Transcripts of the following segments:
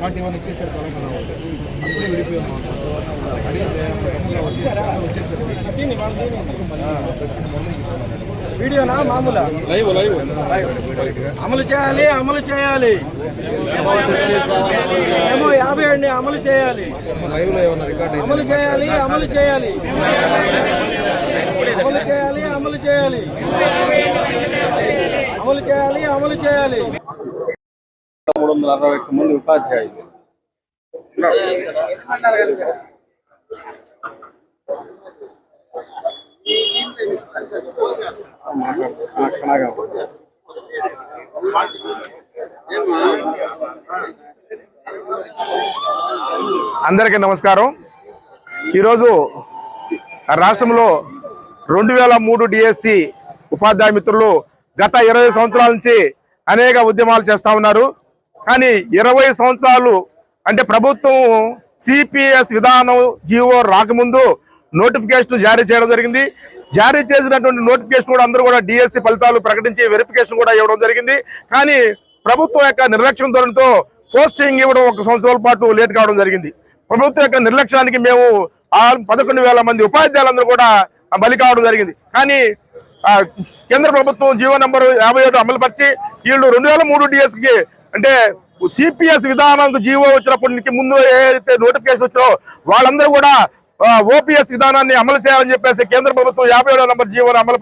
తెలంగాణ వాళ్ళు. విడిపోయాం వీడియోనా మామూలా? Live live. అమలు చేయాలి అమలు చేయాలి. ఏమో యాభై అండి అమలు చేయాలి. అమలు చేయాలి అమలు చేయాలి. అమలు చేయాలి అమలు చేయాలి. అమలు చేయాలి అమలు చేయాలి. వందల అరవై ఒక్క మంది ఉపాధ్యాయులు. అందరికీ నమస్కారం. ఈరోజు రాష్ట్రంలో రెండు వేల మూడు డిఎస్సి ఉపాధ్యాయ మిత్రులు గత ఇరవై సంవత్సరాల నుంచి అనేక ఉద్యమాలు చేస్తా ఉన్నారు. కానీ ఇరవై సంవత్సరాలు అంటే ప్రభుత్వం సిపిఎస్ విధానం జీవో రాకముందు నోటిఫికేషన్ జారీ చేయడం జరిగింది. జారీ చేసినటువంటి నోటిఫికేషన్ కూడా అందరూ కూడా డిఎస్సి ఫలితాలు ప్రకటించి వెరిఫికేషన్ కూడా ఇవ్వడం జరిగింది. కానీ ప్రభుత్వం యొక్క నిర్లక్ష్యం ధోరణితో పోస్టింగ్ ఇవ్వడం ఒక సంవత్సరాల పాటు లేట్ కావడం జరిగింది. ప్రభుత్వం యొక్క నిర్లక్ష్యానికి మేము ఆ పదకొండు వేల మంది ఉపాధ్యాయులందరూ కూడా బలి కావడం జరిగింది. కానీ కేంద్ర ప్రభుత్వం జీవో నంబర్ యాభై ఏడు అమలుపరిచి వీళ్ళు రెండు వేల మూడు డిఎస్కి అంటే సిపిఎస్ విధానానికి జీవో వచ్చినప్పటికి ముందు ఏదైతే నోటిఫికేషన్ వచ్చో వాళ్ళందరూ కూడా ఓపీఎస్ విధానాన్ని అమలు చేయాలని చెప్పేసి కేంద్ర ప్రభుత్వం యాభై ఏడో నెంబర్ జీవోను అమలు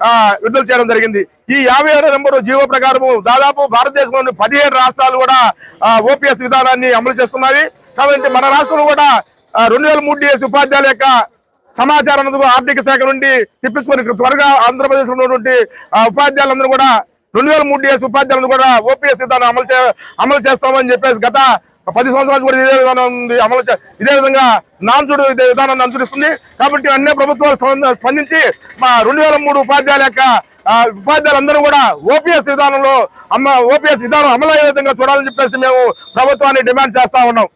ఆ, విడుదల చేయడం జరిగింది. ఈ యాభై ఏడో నెంబర్ జీవో ప్రకారం దాదాపు భారతదేశంలోని పదిహేడు రాష్ట్రాలు కూడా ఓపీఎస్ విధానాన్ని అమలు చేస్తున్నాయి. కాబట్టి మన రాష్ట్రంలో కూడా రెండు వేల మూడు డిఎస్ ఉపాధ్యాయుల యొక్క సమాచారం ఆర్థిక శాఖ నుండి తెప్పించుకొని త్వరగా ఆంధ్రప్రదేశ్ ఉన్నటువంటి ఉపాధ్యాయులందరూ కూడా రెండు వేల మూడు డిఎస్ ఉపాధ్యాయులను కూడా ఓపీఎస్ విధానం అమలు చే అమలు చేస్తామని చెప్పేసి గత పది సంవత్సరాలు కూడా ఇదే విధానం ఉంది. అమలు చే- ఇదే విధంగా నాంచుడు ఇదే విధానాన్ని అనుసరిస్తుంది. కాబట్టి అన్ని ప్రభుత్వాలు స్పంద- స్పందించి మా రెండు వేల మూడు ఉపాధ్యాయుల యొక్క ఉపాధ్యాయులందరూ కూడా ఓపీఎస్ విధానంలో అమ్మ ఓపీఎస్ విధానం అమలు అయ్యే విధంగా చూడాలని చెప్పేసి మేము ప్రభుత్వాన్ని డిమాండ్ చేస్తా ఉన్నాం.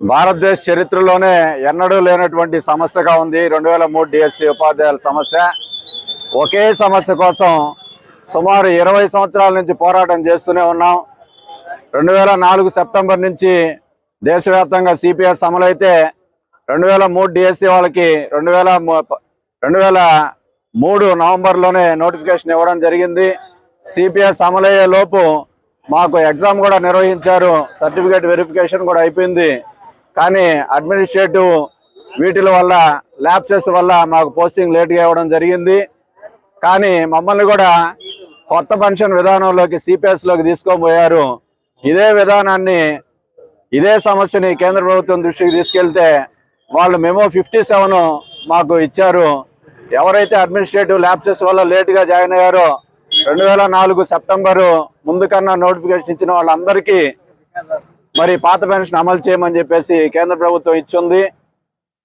భారతదేశ చరిత్రలోనే ఎన్నడూ లేనటువంటి సమస్యగా ఉంది. రెండు వేల మూడు డిఎస్సి ఉపాధ్యాయుల సమస్య. ఒకే సమస్య కోసం సుమారు ఇరవై సంవత్సరాల నుంచి పోరాటం చేస్తూనే ఉన్నాం. రెండు వేల నాలుగు సెప్టెంబర్ నుంచి దేశవ్యాప్తంగా సిపిఎస్ అమలైతే రెండు వేల మూడు డిఎస్సి వాళ్ళకి రెండు వేల రెండు వేల మూడు నవంబర్లోనే నోటిఫికేషన్ ఇవ్వడం జరిగింది. సిపిఎస్ అమలయ్యే లోపు మాకు ఎగ్జామ్ కూడా నిర్వహించారు. సర్టిఫికేట్ వెరిఫికేషన్ కూడా అయిపోయింది. కానీ అడ్మినిస్ట్రేటివ్ వీటిల వల్ల ల్యాబ్సెస్ వల్ల మాకు పోస్టింగ్ లేట్గా ఇవ్వడం జరిగింది. కానీ మమ్మల్ని కూడా కొత్త పెన్షన్ విధానంలోకి సిపిఎస్లోకి తీసుకోబోయారు ఇదే విధానాన్ని ఇదే సమస్యని కేంద్ర ప్రభుత్వం దృష్టికి తీసుకెళ్తే వాళ్ళు మెమో ఫిఫ్టీ సెవెన్ మాకు ఇచ్చారు. ఎవరైతే అడ్మినిస్ట్రేటివ్ ల్యాబ్సెస్ వల్ల లేట్గా జాయిన్ అయ్యారో రెండు వేల నాలుగు సెప్టెంబరు ముందు కన్నా నోటిఫికేషన్ ఇచ్చిన వాళ్ళందరికీ మరి పాత పెన్షన్ అమలు చేయమని చెప్పేసి కేంద్ర ప్రభుత్వం ఇచ్చింది.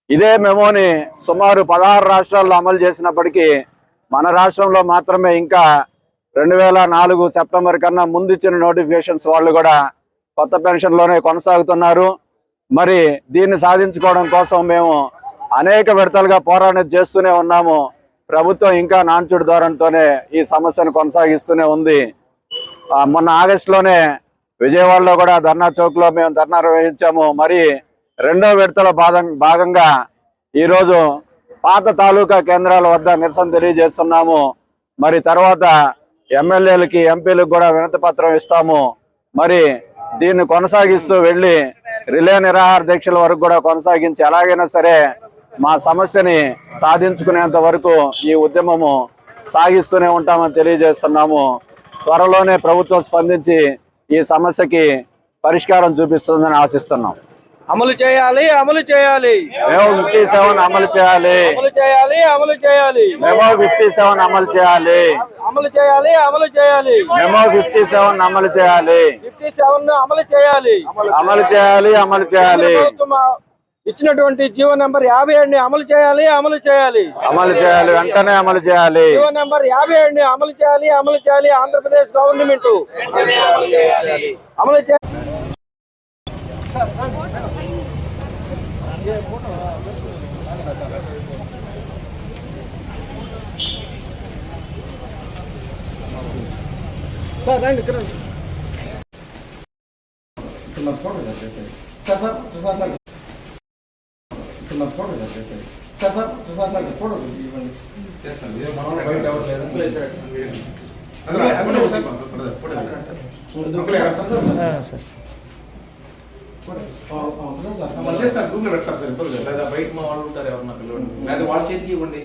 ఇదే మెమోని సుమారు పదహారు రాష్ట్రాల్లో అమలు చేసినప్పటికీ మన రాష్ట్రంలో మాత్రమే ఇంకా రెండు వేల నాలుగు సెప్టెంబర్ కన్నా ముందు ఇచ్చిన నోటిఫికేషన్స్ వాళ్ళు కూడా కొత్త పెన్షన్లోనే కొనసాగుతున్నారు. మరి దీన్ని సాధించుకోవడం కోసం మేము అనేక విడతలుగా పోరాటం చేస్తూనే ఉన్నాము. ప్రభుత్వం ఇంకా నాన్చుడు ధోరణితోనే ఈ సమస్యను కొనసాగిస్తూనే ఉంది. మొన్న ఆగస్టులోనే విజయవాడలో కూడా ధర్నా చౌక్లో మేము ధర్నా నిర్వహించాము. మరి రెండో విడతల భాగం భాగంగా ఈరోజు పాత తాలూకా కేంద్రాల వద్ద నిరసన తెలియజేస్తున్నాము. మరి తర్వాత ఎమ్మెల్యేలకి ఎంపీలకు కూడా వినతి పత్రం ఇస్తాము. మరి దీన్ని కొనసాగిస్తూ వెళ్ళి రిలే నిరాహార దీక్షల వరకు కూడా కొనసాగించి ఎలాగైనా సరే మా సమస్యని సాధించుకునేంత వరకు ఈ ఉద్యమము సాగిస్తూనే ఉంటామని తెలియజేస్తున్నాము. త్వరలోనే ప్రభుత్వం స్పందించి ఈ సమస్యకి పరిష్కారం చూపిస్తుందని ఆశిస్తున్నాం. అమలు చేయాలి అమలు చేయాలి. మేము ఫిఫ్టీ సెవెన్ అమలు చేయాలి. అమలు చేయాలి అమలు చేయాలి. మెమో ఫిఫ్టీ సెవెన్ అమలు చేయాలి. అమలు చేయాలి అమలు చేయాలి. మెమో ఫిఫ్టీ సెవెన్ అమలు చేయాలి. ఫిఫ్టీ సెవెన్ అమలు చేయాలి. అమలు చేయాలి అమలు చేయాలి. ఇచ్చినటువంటి జీవో నంబర్ యాభై ఏడుని అమలు చేయాలి అమలు చేయాలి. అమలు చేయాలి వెంటనే అమలు చేయాలి. జీవో నంబర్ యాభై ఏడుని అమలు చేయాలి అమలు చేయాలి ఆంధ్రప్రదేశ్ గవర్నమెంట్. అమలు చేయాలి సార్ రండి. సార్ సార్ సార్ ఇక్కడ నా photo sir sir Prasad sir photo ఇవ్వండి. బయట చేస్తారు గూగుల్ పెడతారు సార్. లేదా. బయట మా వాళ్ళు ఉంటారు ఎవరన్నా పిల్లలు లేదా వాళ్ళ చేతికి ఇవ్వండి.